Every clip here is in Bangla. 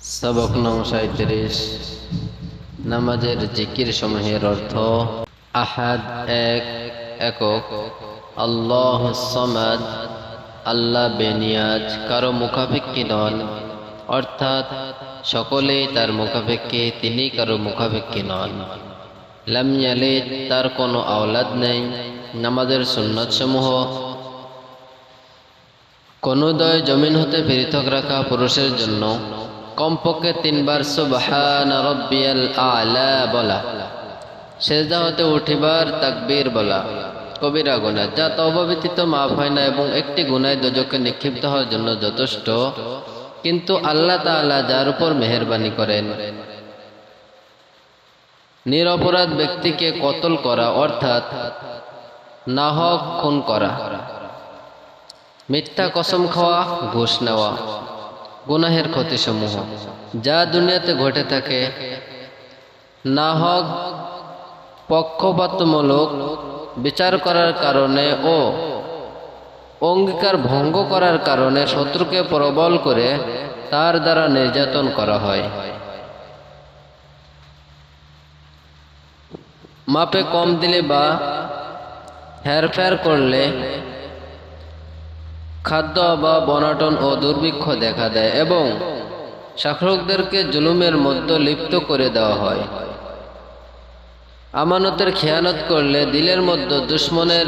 সবক নং সাঁত্রিশ নামাজের জিকির সমূহের অর্থ আহাদ এক একক আল্লাহ সমাদ আল্লাহ বেনিয়াজ কারও মুখাপেক্ষী নন অর্থাৎ সকলেই তার মুখাপেক্ষী তিনি কারও মুখাপেক্ষী নন লাম ইয়ালিদ তার কোনো আওলাদ নেই নামাজের সুন্নত সমূহ কোনোদয় জমিন হতে পৃথক রাখা পুরুষের জন্য কমপক্ষে তিনবার সুবহান রব্বিয়াল আলা বলা। সেজদা হতে উঠিবার তাকবীর বলা। কবিরা গুণা যা তওবা ব্যতীত মাফ হয় না এবং একটি গুনায় দোজকে নিক্ষিপ্ত হওয়ার জন্য যথেষ্ট। কিন্তু আল্লাহ তাআলা যার উপর মেহেরবানি করেন, নিরপরাধ ব্যক্তিকে কতল করা, অর্থাৎ নাহক খুন করা। মিথ্যা কসম খাওয়া, ঘুষ নেওয়া। গুনাহের ক্ষতিসমূহ, যা দুনিয়াতে ঘটে থাকে। না হোক পক্ষপাতমূলক বিচার করার কারণে ও অঙ্গীকার ভঙ্গ করার কারণে শত্রুকে প্রবল করে তার দ্বারা নির্যাতন করা হয়। মাপে কম দিলে বা হেরফের করলে খাদ্য বা বনাটন ও দুর্ভিক্ষ দেখা দেয় এবং শাসকদেরকে জুলুমের মধ্যে লিপ্ত করে দেওয়া হয়। আমানতের খেয়ানত করলে দিলের মধ্যে দুশ্মনের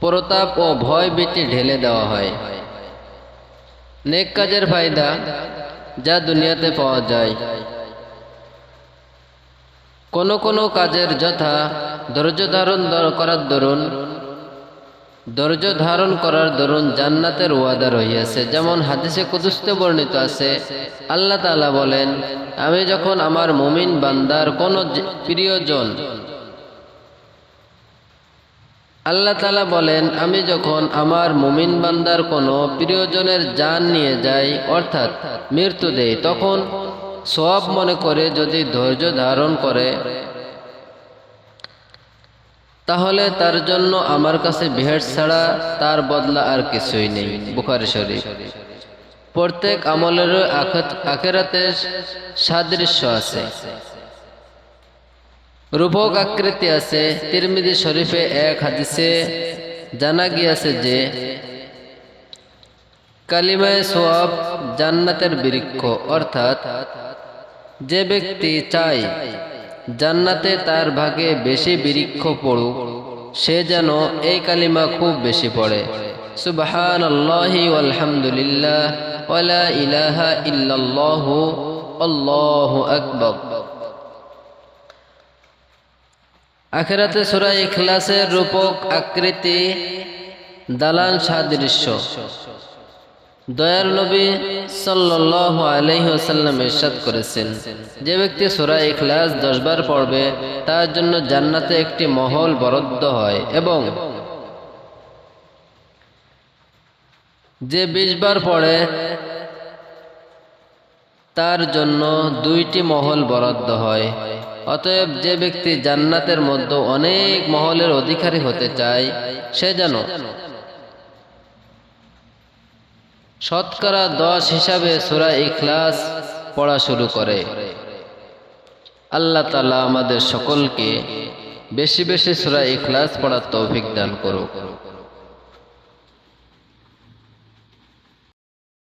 প্রতাপ ও ভয় ভীতি ঢেলে দেওয়া হয়। নেক কাজের ফায়দা যা দুনিয়াতে পাওয়া যায়। কোনো কোনো কাজের যথা ধৈর্য ধারণ করার দরুন ধৈর্য ধারণ করার দরুন জান্নাতের ওয়াদা রহিয়াছে। যেমন হাদিসে কুদুস্তে বর্ণিত আছে, আল্লাহ তালা বলেন, আমি যখন আমার মুমিন বান্দার কোন প্রিয়জন আল্লাহ তালা বলেন, আমি যখন আমার মুমিন বান্দার কোনো প্রিয়জনের জান নিয়ে যাই, অর্থাৎ মৃত্যু দেই, তখন সব মনে করে যদি ধৈর্য ধারণ করে তাহলে তার জন্য আমার কাছে বিহেড ছাড়া তার বদলা আর কিছুই নেই, বুখারি শরীফ। প্রত্যেক আমলের আখেরাতে সাদৃশ্য আছে। রূপক আকৃতি আছে তিরমিদি শরীফে এক হাদিসে জানা গিয়াছে যে, কালিমায় সোয়াব জান্নাতের বৃক্ষ, অর্থাৎ যে ব্যক্তি চায় জান্নাতে তার ভাগে বেশি বৃক্ষ পড়ুক, সে যেন এই কালিমা খুব বেশি পড়ে। সুবহান আল্লাহি আলহামদুলিল্লাহ ওয়ালা ইলাহা ইল্লাল্লাহু, আল্লাহু আকবার। আখেরাতে সূরা ইখলাসের রূপক আকৃতি দালান সাদৃশ্য। দয়ার নবী সাল্লাল্লাহু আলাইহি ওয়াসাল্লাম ইরশাদ করেছেন, যে ব্যক্তি সূরা ইখলাস 10 বার পড়বে, তার জন্য জান্নাতে একটি মহল বরাদ্দ হয় এবং যে 20 বার পড়ে, তার জন্য দুইটি মহল বরাদ্দ হয়। অতএব যে ব্যক্তি জান্নাতের মধ্যে অনেক মহলের অধিকারী হতে চায়, সে যেন শতকরা দশ হিসাবে সুরা ইখলাস পড়া শুরু করে। আল্লাহ তালা আমাদের সকলকে বেশি বেশি সুরা ইখলাস পড়ার তৌফিক দান করুক।